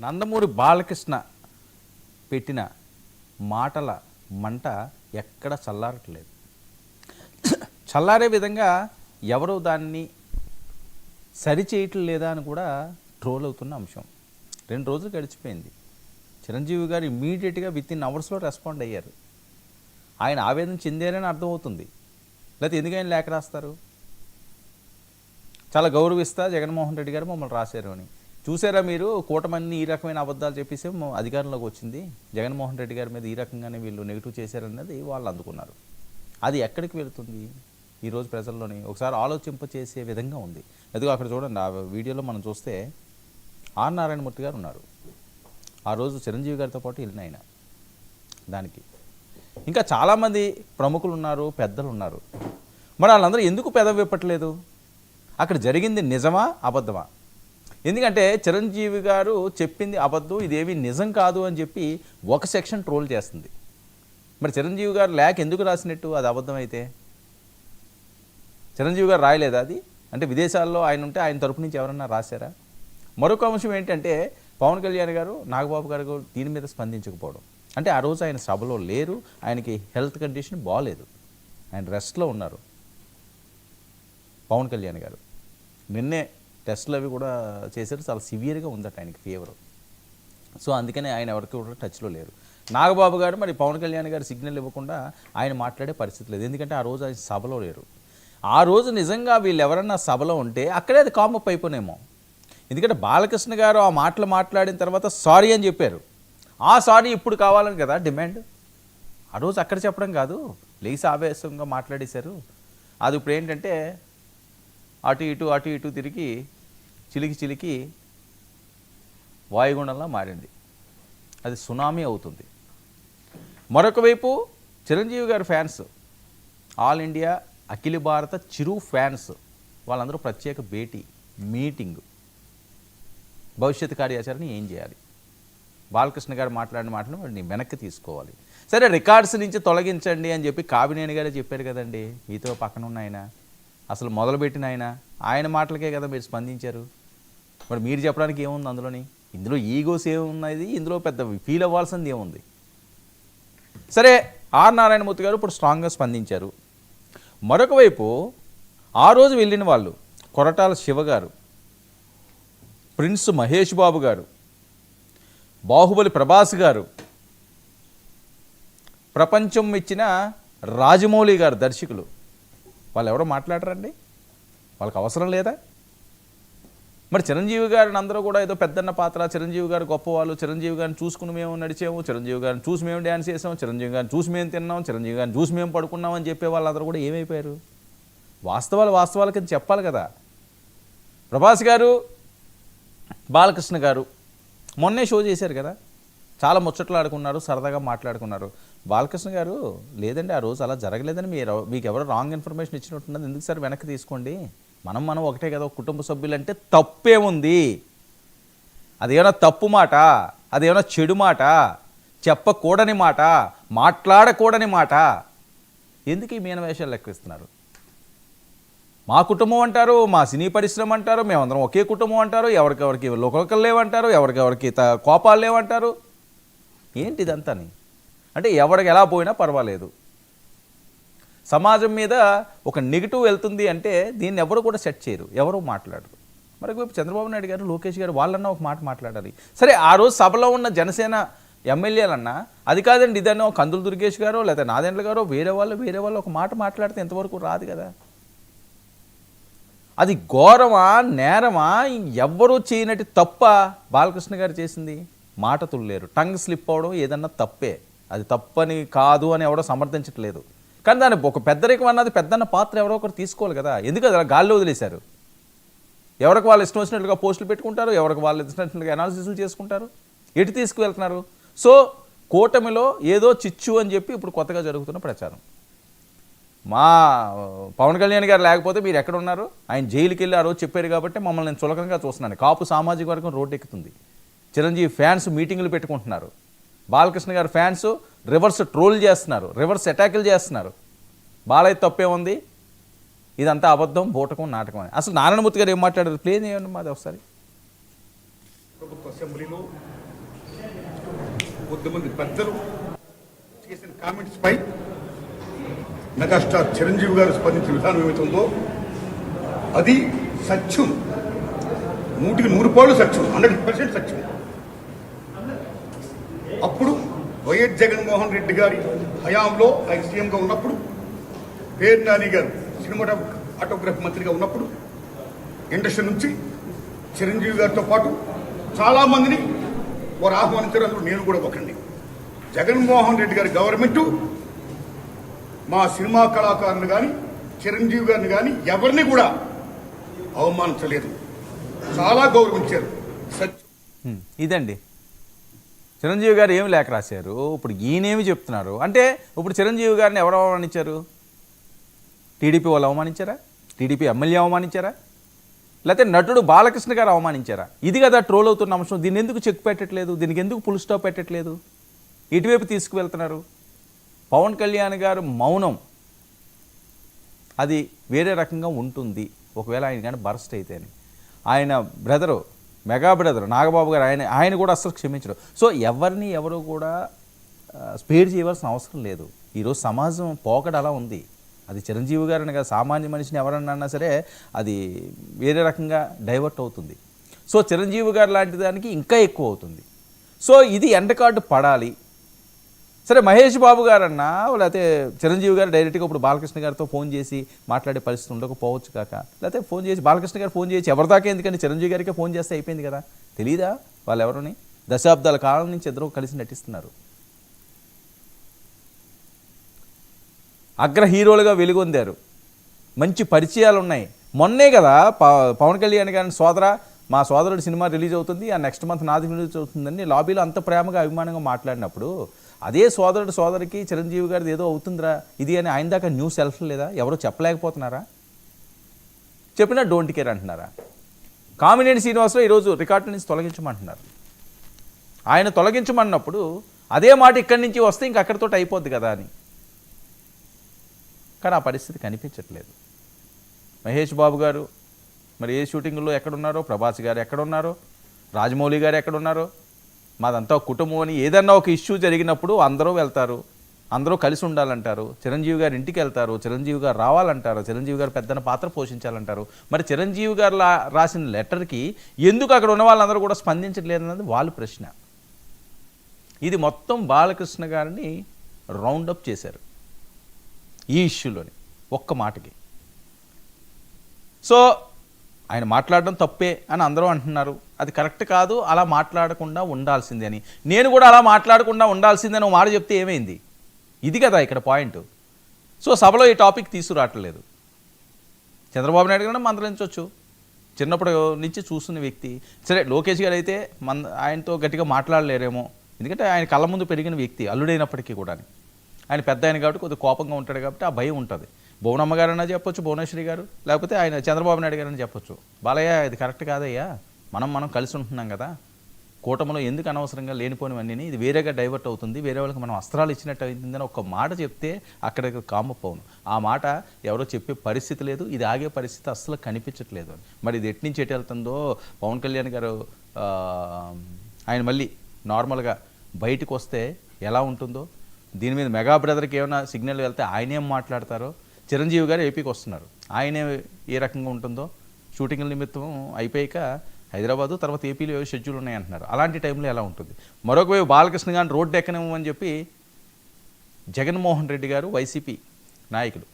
నందమూరి బాలకృష్ణ పెట్టిన మాటల మంట ఎక్కడ చల్లారట్లేదు. చల్లారే విధంగా ఎవరు దాన్ని సరిచేయటం లేదా అని కూడా ట్రోల్ అవుతున్న అంశం. రెండు రోజులు గడిచిపోయింది. చిరంజీవి గారు ఇమ్మీడియట్గా విత్ ఇన్ అవర్స్లో రెస్పాండ్ అయ్యారు. ఆయన ఆవేదన చెందారని అర్థమవుతుంది. లేకపోతే ఎందుకు ఆయన లేఖ రాస్తారు? చాలా గౌరవిస్తా జగన్మోహన్ రెడ్డి గారు మమ్మల్ని రాశారు అని. చూసారా మీరు? కూటమన్ని ఈ రకమైన అబద్ధాలు చెప్పేసి అధికారంలోకి వచ్చింది. జగన్మోహన్ రెడ్డి గారి మీద ఈ రకంగానే వీళ్ళు నెగిటివ్ చేశారన్నది వాళ్ళు అందుకున్నారు. అది ఎక్కడికి వెళుతుంది? ఈరోజు ప్రజల్లోని ఒకసారి ఆలోచింప చేసే విధంగా ఉంది. ఎదుగు అక్కడ చూడండి ఆ వీడియోలో మనం చూస్తే ఆర్ నారాయణమూర్తి గారు ఉన్నారు. ఆ రోజు చిరంజీవి గారితో పాటు వెళ్ళిన ఆయన దానికి. ఇంకా చాలామంది ప్రముఖులు ఉన్నారు పెద్దలు ఉన్నారు. మరి వాళ్ళందరూ ఎందుకు పెదవి విప్పట్లేదు? అక్కడ జరిగింది నిజమా అబద్ధమా? ఎందుకంటే చిరంజీవి గారు చెప్పింది అబద్ధం ఇదేవి నిజం కాదు అని చెప్పి ఒక సెక్షన్ ట్రోల్ చేస్తుంది. మరి చిరంజీవి గారు లేక ఎందుకు రాసినట్టు? అది అబద్ధం అయితే. చిరంజీవి గారు రాయలేదా అది? అంటే విదేశాల్లో ఆయన ఉంటే ఆయన తరపు నుంచి ఎవరన్నా రాశారా? మరొక అంశం ఏంటంటే పవన్ కళ్యాణ్ గారు నాగబాబు గారు దీని మీద స్పందించకపోవడం. అంటే ఆ రోజు ఆయన సభలో లేరు ఆయనకి హెల్త్ కండిషన్ బాగాలేదు ఆయన రెస్ట్లో ఉన్నారు. పవన్ కళ్యాణ్ గారు. నిన్నే టెస్ట్లు అవి కూడా చేశారు. చాలా సివియర్గా ఉందట ఆయనకి ఫీవర్. సో అందుకనే ఆయన ఎవరికి కూడా టచ్లో లేరు. నాగబాబు గారు మరి పవన్ కళ్యాణ్ గారు సిగ్నల్ ఇవ్వకుండా ఆయన మాట్లాడే పరిస్థితి లేదు. ఎందుకంటే ఆ రోజు ఆయన సభలో లేరు. ఆ రోజు నిజంగా వీళ్ళు ఎవరన్నా సభలో ఉంటే అక్కడే అది కామప్ అయిపోనేమో. ఎందుకంటే బాలకృష్ణ గారు ఆ మాటలు మాట్లాడిన తర్వాత సారీ అని చెప్పారు. ఆ సారీ ఇప్పుడు కావాలని కదా డిమాండ్? ఆ రోజు అక్కడ చెప్పడం కాదు. లేచి ఆవేశంగా మాట్లాడేశారు. అది ఇప్పుడు ఏంటంటే అటు ఇటు అటు ఇటు తిరిగి చిలికి చిలికి వాయుగుండంలా మారింది. అది సునామీ అవుతుంది. మరొక వైపు చిరంజీవి గారి ఫ్యాన్స్ ఆల్ ఇండియా అఖిల భారత చిరు ఫ్యాన్స్ వాళ్ళందరూ ప్రత్యేక భేటీ మీటింగ్. భవిష్యత్ కార్యాచరణ ఏం చేయాలి? బాలకృష్ణ గారు మాట్లాడిన మాటలు వాడిని వెనక్కి తీసుకోవాలి. సరే రికార్డ్స్ నుంచి తొలగించండి అని చెప్పి కావినేని గారే చెప్పారు కదండి. మీతో పక్కన ఉన్న ఆయన అసలు మొదలుపెట్టిన ఆయన ఆయన మాటలకే కదా మీరు స్పందించారు. మరి మీరు చెప్పడానికి ఏముంది అందులోని? ఇందులో ఈగోస్ ఏమున్నది ఇందులో పెద్ద ఫీల్ అవ్వాల్సింది ఏముంది? సరే ఆర్ నారాయణమూర్తి గారు ఇప్పుడు స్ట్రాంగ్గా స్పందించారు. మరొక వైపు ఆ రోజు వెళ్ళిన వాళ్ళు కొరటాల శివ గారు ప్రిన్స్ మహేష్ బాబు గారు బాహుబలి ప్రభాస్ గారు ప్రపంచం ఇచ్చిన రాజమౌళి గారు దర్శకులు. వాళ్ళు ఎవరో మాట్లాడరండి? వాళ్ళకి అవసరం లేదా? మరి చిరంజీవి గారిని అందరూ కూడా ఏదో పెద్దన్న పాత్ర చిరంజీవి గారు గొప్పవాళ్ళు చిరంజీవి గారిని చూసుకుని మేము నడిచాము చిరంజీవి గారిని చూసి మేము డ్యాన్స్ చేసాము చిరంజీవి గారిని చూసి మేము తిన్నాం చిరంజీవి గారిని చూసి మేము పడుకున్నాం అని చెప్పే వాళ్ళందరూ కూడా ఏమైపోయారు? వాస్తవాలు వాస్తవాల కింద చెప్పాలి కదా. ప్రభాస్ గారు బాలకృష్ణ గారు మొన్నే షో చేశారు కదా. చాలా ముచ్చట్లు ఆడుకున్నారు సరదాగా మాట్లాడుకున్నారు. బాలకృష్ణ గారు లేదండి ఆ రోజు అలా జరగలేదని మీరు మీకు ఎవరో రాంగ్ ఇన్ఫర్మేషన్ ఇచ్చినట్టున్నది. ఎందుకు సార్ వెనక్కి తీసుకోండి? మనం మనం ఒకటే కదా కుటుంబ సభ్యులంటే తప్పే ఉంది అదేమైనా తప్పు మాట అదేమైనా చెడు మాట చెప్పకూడని మాట మాట్లాడకూడని మాట. ఎందుకు ఈ మీనవేషాలు లెక్కిస్తున్నారు? మా కుటుంబం అంటారు మా సినీ పరిశ్రమ అంటారు మేమందరం ఒకే కుటుంబం అంటారు ఎవరికెవరికి లోకల్ లేవంటారు ఎవరికెవరికి త- కోపాలు లేవంటారు? ఏంటి ఇదంతాని అంటే ఎవరికి ఎలా పోయినా పర్వాలేదు. సమాజం మీద ఒక నెగిటివ్ వెళ్తుంది అంటే దీన్ని ఎవరు కూడా సెట్ చేయరు ఎవరు మాట్లాడరు. మరి చంద్రబాబు నాయుడు గారు లోకేష్ గారు వాళ్ళన్నా ఒక మాట మాట్లాడాలి. సరే ఆ రోజు సభలో ఉన్న జనసేన ఎమ్మెల్యేలన్నా అది కాదండి ఇదన్నో కందులు దుర్గేష్ గారో లేదా నాదెండ్ల గారో వేరే వాళ్ళు వేరే వాళ్ళు ఒక మాట మాట్లాడితే ఎంతవరకు రాదు కదా. అది ఘోరమా నేరమా ఎవ్వరూ చేయనట్టు తప్ప బాలకృష్ణ గారు చేసింది? మాట తుల్లేరు. టంగ్ స్లిప్ అవడం ఏదన్నా తప్పే. అది తప్పని కాదు అని ఎవడో సమర్థించట్లేదు. కానీ దాని ఒక పెద్దరికం అన్నది పెద్దన్న పాత్ర ఎవరో ఒకరు తీసుకోవాలి కదా. ఎందుకు అది అలా గాల్లో వదిలేశారు? ఎవరికి వాళ్ళు ఇష్టం వచ్చినట్లుగా పోస్టులు పెట్టుకుంటారు? ఎవరికి వాళ్ళు ఇచ్చినట్లుగా అనాలిసిస్లు చేసుకుంటారు? ఎటు తీసుకువెళ్తున్నారు? సో కూటమిలో ఏదో చిచ్చు అని చెప్పి ఇప్పుడు కొత్తగా జరుగుతున్న ప్రచారం. మా పవన్ కళ్యాణ్ గారు లేకపోతే మీరు ఎక్కడ ఉన్నారు? ఆయన జైలుకి వెళ్ళి ఆ రోజు చెప్పారు కాబట్టి మమ్మల్ని నేను చులకంగా చూస్తున్నాను. కాపు సామాజిక వర్గం రోడ్డు ఎక్కుతుంది. చిరంజీవి ఫ్యాన్స్ మీటింగులు పెట్టుకుంటున్నారు. బాలకృష్ణ గారు ఫ్యాన్స్ రివర్స్ ట్రోల్ చేస్తున్నారు రివర్స్ అటాకులు చేస్తున్నారు. బాలయ్య తప్పే ఉంది. ఇదంతా అబద్ధం బూటకం నాటకం అని. అసలు నారాయణమూర్తి గారు ఏం మాట్లాడారు? ప్లేన్ చేయండి మాది ఒకసారి. ప్రభుత్వ అసెంబ్లీలో పెద్దలు చేసిన కామెంట్స్ పై మెగాస్టార్ చిరంజీవి గారు స్పందించిన విధానం ఏమైతుందో అది సత్యం. నూటికి నూరు పాళ్ళు సత్యం హండ్రెడ్ పర్సెంట్ సత్యం. అప్పుడు వైఎస్ జగన్మోహన్ రెడ్డి గారి హయాంలో ఆయన సీఎంగా ఉన్నప్పుడు పేరు నాని గారు సినిమా ఆటోగ్రఫీ మంత్రిగా ఉన్నప్పుడు ఇండస్ట్రీ నుంచి చిరంజీవి గారితో పాటు చాలా మందిని వారు ఆహ్వానించారు. అందులో నేను కూడా ఒకండి జగన్మోహన్ రెడ్డి గారి గవర్నమెంట్ మా సినిమా కళాకారులు కానీ చిరంజీవి గారిని కానీ ఎవరిని కూడా అవమానించలేదు. చాలా గౌరవించారు. ఇదండి. చిరంజీవి గారు ఏమి లేఖ రాశారు? ఇప్పుడు ఈయనేమి చెప్తున్నారు? అంటే ఇప్పుడు చిరంజీవి గారిని ఎవరు అవమానించారు? టీడీపీ వాళ్ళు అవమానించారా? TDP MLA అవమానించారా? లేకపోతే నటుడు బాలకృష్ణ గారు అవమానించారా? ఇది కదా ట్రోల్ అవుతున్న అంశం. దీన్ని ఎందుకు చెక్ పెట్టట్లేదు? దీనికి ఎందుకు పుల్ స్టాప్ పెట్టట్లేదు? ఇటువైపు తీసుకువెళ్తున్నారు. పవన్ కళ్యాణ్ గారు మౌనం. అది వేరే రకంగా ఉంటుంది. ఒకవేళ ఆయన కానీ బరస్ట్ అయితేనే. ఆయన బ్రదరు మెగా బ్రదర్ నాగబాబు గారు ఆయన ఆయన కూడా అసలు క్షమించరు. సో ఎవరిని ఎవరు కూడా స్పేర్ చేయవలసిన అవసరం లేదు. ఈరోజు సమాజం పోకడ అలా ఉంది. అది చిరంజీవి గారిని కాదు సామాన్య మనిషిని ఎవరన్నా అన్నా సరే అది వేరే రకంగా డైవర్ట్ అవుతుంది. సో చిరంజీవి గారు లాంటి దానికి ఇంకా ఎక్కువ అవుతుంది. సో ఇది ఎండకార్డు పడాలి. సరే మహేష్ బాబు గారన్నా లేకపోతే చిరంజీవి గారు డైరెక్ట్గా ఇప్పుడు బాలకృష్ణ గారితో ఫోన్ చేసి మాట్లాడే పరిస్థితి ఉండకపోవచ్చు కాక లేకపోతే ఫోన్ చేసి బాలకృష్ణ గారు ఫోన్ చేసి ఎవరిదాకా ఎందుకంటే చిరంజీవి గారికే ఫోన్ చేస్తే అయిపోయింది కదా? తెలీదా వాళ్ళు ఎవరని దశాబ్దాల కాలం నుంచి ఇద్దరు కలిసి నటిస్తున్నారు. అగ్ర హీరోలుగా వెలుగొందారు. మంచి పరిచయాలు ఉన్నాయి మొన్నే కదా పవన్ కళ్యాణ్ గారి సోదర మా సోదరుడు సినిమా రిలీజ్ అవుతుంది ఆ నెక్స్ట్ మంత్ నాది రిలీజ్ అవుతుందని లాబీలో అంత ప్రేమగా అభిమానంగా మాట్లాడినప్పుడు అదే సోదరుడు సోదరికి చిరంజీవి గారిది ఏదో అవుతుందిరా ఇది అని ఆయన దాకా న్యూస్ లేదా? ఎవరో చెప్పలేకపోతున్నారా? చెప్పినా డోంట్ కేర్ అంటున్నారా? కామినేని శ్రీనివాసరావు ఈరోజు రికార్డు నుంచి తొలగించమంటున్నారు. ఆయన తొలగించమన్నప్పుడు అదే మాట ఇక్కడి నుంచి వస్తే ఇంక అక్కడితో అయిపోద్ది కదా అని. కానీ ఆ పరిస్థితి కనిపించట్లేదు. మహేష్ బాబు గారు మరి ఏ షూటింగ్లో ఎక్కడున్నారో? ప్రభాస్ గారు ఎక్కడున్నారో? రాజమౌళి గారు ఎక్కడున్నారో? మాదంతా ఒక కుటుంబం అని ఏదన్నా ఒక ఇష్యూ జరిగినప్పుడు అందరూ వెళ్తారు. అందరూ కలిసి ఉండాలంటారు. చిరంజీవి గారు ఇంటికి వెళ్తారు. చిరంజీవి గారు రావాలంటారు. చిరంజీవి గారు పెద్దన పాత్ర పోషించాలంటారు. మరి చిరంజీవి గారు రాసిన లెటర్కి ఎందుకు అక్కడ ఉన్న వాళ్ళందరూ కూడా స్పందించట్లేదన్నది వాళ్ళ ప్రశ్న. ఇది మొత్తం బాలకృష్ణ గారిని రౌండప్ చేశారు. ఈ ఇష్యూలోని ఒక్క మాటకి. సో ఆయన మాట్లాడడం తప్పే అని అందరూ అంటున్నారు. అది కరెక్ట్ కాదు అలా మాట్లాడకుండా ఉండాల్సిందే అని. నేను కూడా అలా మాట్లాడకుండా ఉండాల్సిందే అని మాట చెప్తే ఏమైంది? ఇది కదా ఇక్కడ పాయింట్. సో సభలో ఈ టాపిక్ తీసుకురావట్లేదు. చంద్రబాబు నాయుడు గారు మందలించవచ్చు చిన్నప్పుడు నుంచి చూస్తున్న వ్యక్తి. సరే లోకేష్ గారు అయితే మన ఆయనతో గట్టిగా మాట్లాడలేరేమో. ఎందుకంటే ఆయన కళ్ళ ముందు పెరిగిన వ్యక్తి అల్లుడైనప్పటికీ కూడా ఆయన పెద్ద ఆయన కాబట్టి కొద్దిగా కోపంగా ఉంటాడు కాబట్టి ఆ భయం ఉంటుంది. భువనమ్మ గారన్నా చెప్పొచ్చు భువనేశ్వరి గారు. లేకపోతే ఆయన చంద్రబాబు నాయుడు గారని చెప్పొచ్చు. బాలయ్య ఇది కరెక్ట్ కాదయ్యా. మనం మనం కలిసి ఉంటున్నాం కదా. కూటమిలో ఎందుకు అనవసరంగా లేనిపోనివన్నీ ఇది వేరేగా డైవర్ట్ అవుతుంది. వేరే వాళ్ళకి మనం అస్త్రాలు ఇచ్చినట్టు అవుతుందని ఒక మాట చెప్తే అక్కడ కామప్ అవును ఆ మాట ఎవరో చెప్పే పరిస్థితి లేదు. ఇది ఆగే పరిస్థితి అస్సలు కనిపించట్లేదు. మరి ఇది ఎటు నుంచి ఎటు వెళ్తుందో పవన్ కళ్యాణ్ గారు ఆయన మళ్ళీ నార్మల్గా బయటకు వస్తే ఎలా ఉంటుందో దీని మీద మెగా బ్రదర్కి ఏమైనా సిగ్నల్ వెళ్తే ఆయన ఏం మాట్లాడతారో చిరంజీవి గారు ఏపీకి వస్తున్నారు. ఆయనే ఏ రకంగా ఉంటుందో షూటింగ్ల నిమిత్తం అయిపోయాక హైదరాబాదు తర్వాత ఏపీలో ఏవో షెడ్యూల్ ఉన్నాయంటున్నారు. అలాంటి టైంలో ఎలా ఉంటుంది? మరొక వైపు బాలకృష్ణ గారిని రోడ్డు ఎక్కనివ్వమని చెప్పి జగన్మోహన్ రెడ్డి గారు వైసీపీ నాయకులు.